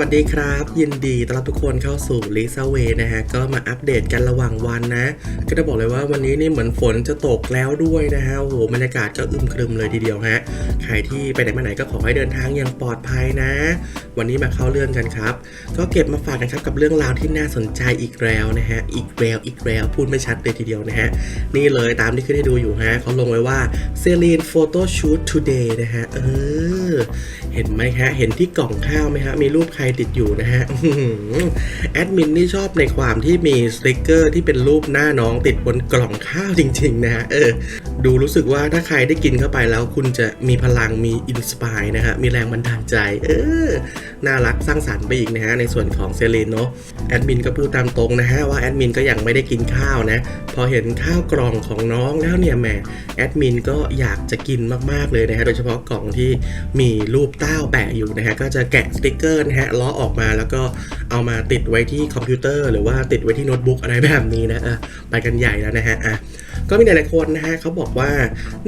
วัสดีครับ ยินดีต้อนรับทุกคนเข้าสู่ลิซาเวนะฮะ ก็มาอัปเดตกันระหว่างวันนะ ก็จะบอกเลยว่าวันนี้นี่เหมือนฝนจะตกแล้วด้วยนะฮะโอ้โหบรรยากาศก็อึมครึมเลยทีเดียวฮะใครที่ไปไหนมาไหนก็ขอให้เดินทางอย่างปลอดภัยนะ วันนี้มาเข้าเรื่องกันครับ ก็เก็บมาฝากกันครับกับเรื่องราวที่น่าสนใจอีกแล้วนะฮะอีกแล้วอีกแล้วพูดไม่ชัดเลยทีเดียวนะฮะนี่เลยตามที่ขึ้นให้ดูอยู่ฮะเขาลงไว้ว่าเซรีนโฟโต้ชูต today นะฮะเออเห็นไหมฮะเห็นที่กล่องข้าวไหมฮะมีรูปใครติดอยู่นะฮะแอดมินนี่ชอบในความที่มีสติกเกอร์ที่เป็นรูปหน้าน้องติดบนกล่องข้าวจริง ๆ นะฮะเออดูรู้สึกว่าถ้าใครได้กินเข้าไปแล้ว คุณจะมีพลังมีอินสปายนะฮะมีแรงบันดาลใจ เออน่ารักสร้างสรรค์ไปอีกนะฮะในส่วนของเซเลนเนาะแอดมินก็พูดตามตรงนะฮะว่าแอดมินก็ยังไม่ได้กินข้าวนะ พอเห็นข้าวกล่องของน้องแล้วเนี่ยแหมแอดมินก็อยากจะกินมากๆเลยนะฮะโดยเฉพาะกล่องที่มีรูปเต้าแปะอยู่นะฮะก็จะแกะสติกเกอร์นะฮะล้อออกมาแล้วก็เอามาติดไว้ที่คอมพิวเตอร์หรือว่าติดไว้ที่โน้ตบุ๊กอะไรแบบนี้นะอะไปกันใหญ่แล้วนะฮะอะก็มีหลายๆคนนะฮะเขาบอกว่า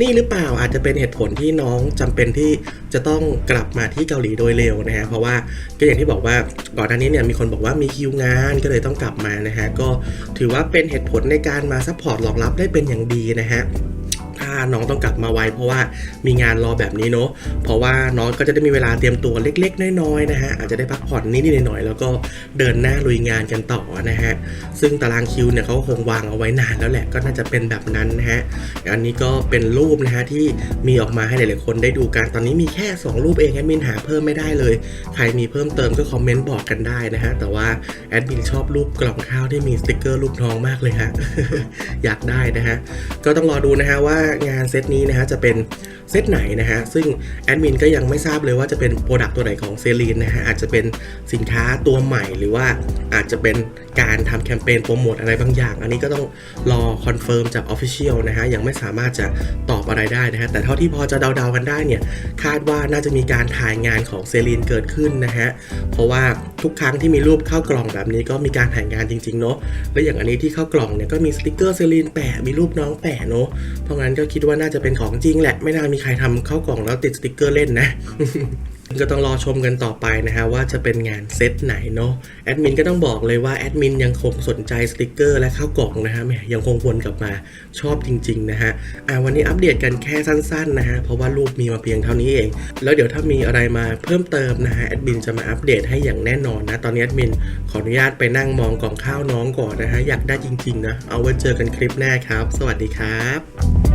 นี่หรือเปล่าอาจจะเป็นเหตุผลที่น้องจำเป็นที่จะต้องกลับมาที่เกาหลีโดยเร็วนะฮะเพราะว่าก็อย่างที่บอกว่าก่อนหน้านี้เนี่ยมีคนบอกว่ามีคิวงานก็เลยต้องกลับมานะฮะก็ถือว่าเป็นเหตุผลในการมาซัพพอร์ตรองรับได้เป็นอย่างดีนะฮะาน้องต้องกลับมาไวเพราะว่ามีงานรอแบบนี้เนาะเพราะว่าน้องก็จะได้มีเวลาเตรียมตัวเล็ก ๆ น้อยๆนะฮะอาจจะได้พักผ่อนนิดๆหน่อยๆแล้วก็เดินหน้าลุยงานกันต่อนะฮะซึ่งตารางคิวเนี่ยเขาก็คงวางเอาไว้นานแล้วแหละก็น่าจะเป็นแบบนั้นนะฮะอันนี้ก็เป็นรูปนะฮะที่มีออกมาให้หลายๆคนได้ดูกันตอนนี้มีแค่ 2 รูปเองแอดมินหาเพิ่มไม่ได้เลย ใครมีเพิ่มเติมก็คอมเมนต์บอกกันได้นะฮะแต่ว่าแอดมินชอบรูปกล่องข้าวที่มีสติกเกอร์รูปน้องมากเลยฮะอยากได้นะฮะ ก็ต้องรอดูนะฮะว่างานเซตนี้นะฮะจะเป็นเซตไหนนะฮะซึ่งแอดมินก็ยังไม่ทราบเลยว่าจะเป็นโปรดักต์ตัวไหนของเซรีนนะฮะอาจจะเป็นสินค้าตัวใหม่หรือว่าอาจจะเป็นการทำแคมเปญโปรโมทอะไรบางอย่าง อันนี้ก็ต้องรอคอนเฟิร์มจาก Official นะฮะยังไม่สามารถจะตอบอะไรได้นะฮะแต่เท่าที่พอจะเดาๆกันได้เนี่ยคาดว่าน่าจะมีการถ่ายงานของเซรีนเกิดขึ้นนะฮะเพราะว่าทุกครั้งที่มีรูปเข้ากล่องแบบนี้ก็มีการถ่ายงานจริงๆเนาะและอย่างอันนี้ที่เข้ากล่องเนี่ยก็มีสติกเกอร์เซรีนแปะมีรูปน้องแปะเนาะเพราะงั้นก็คิดว่าน่าจะเป็นของจริงแหละ ไม่น่ามีใครทำเข้ากล่องแล้วติดสติกเกอร์เล่นนะ ก็ต้องรอชมกันต่อไปนะฮะว่าจะเป็นงานเซตไหนเนาะแอดมินก็ต้องบอกเลยว่าแอดมินยังคงสนใจสติกเกอร์และข้าวกล่องนะฮะแหมยังคงวนกลับมาชอบจริงๆนะฮะอ่าวันนี้อัปเดตกันแค่สั้นๆนะฮะเพราะว่ารูปมีมาเพียงเท่านี้เอง แล้วเดี๋ยวถ้ามีอะไรมาเพิ่มเติมนะฮะแอดมินจะมาอัปเดตให้อย่างแน่นอนนะตอนนี้แอดมินขออนุญาตไปนั่งมองกล่องข้าวน้องก่อนนะฮะอยากได้จริงๆนะเอาไว้เจอกันคลิปหน้าครับ สวัสดีครับ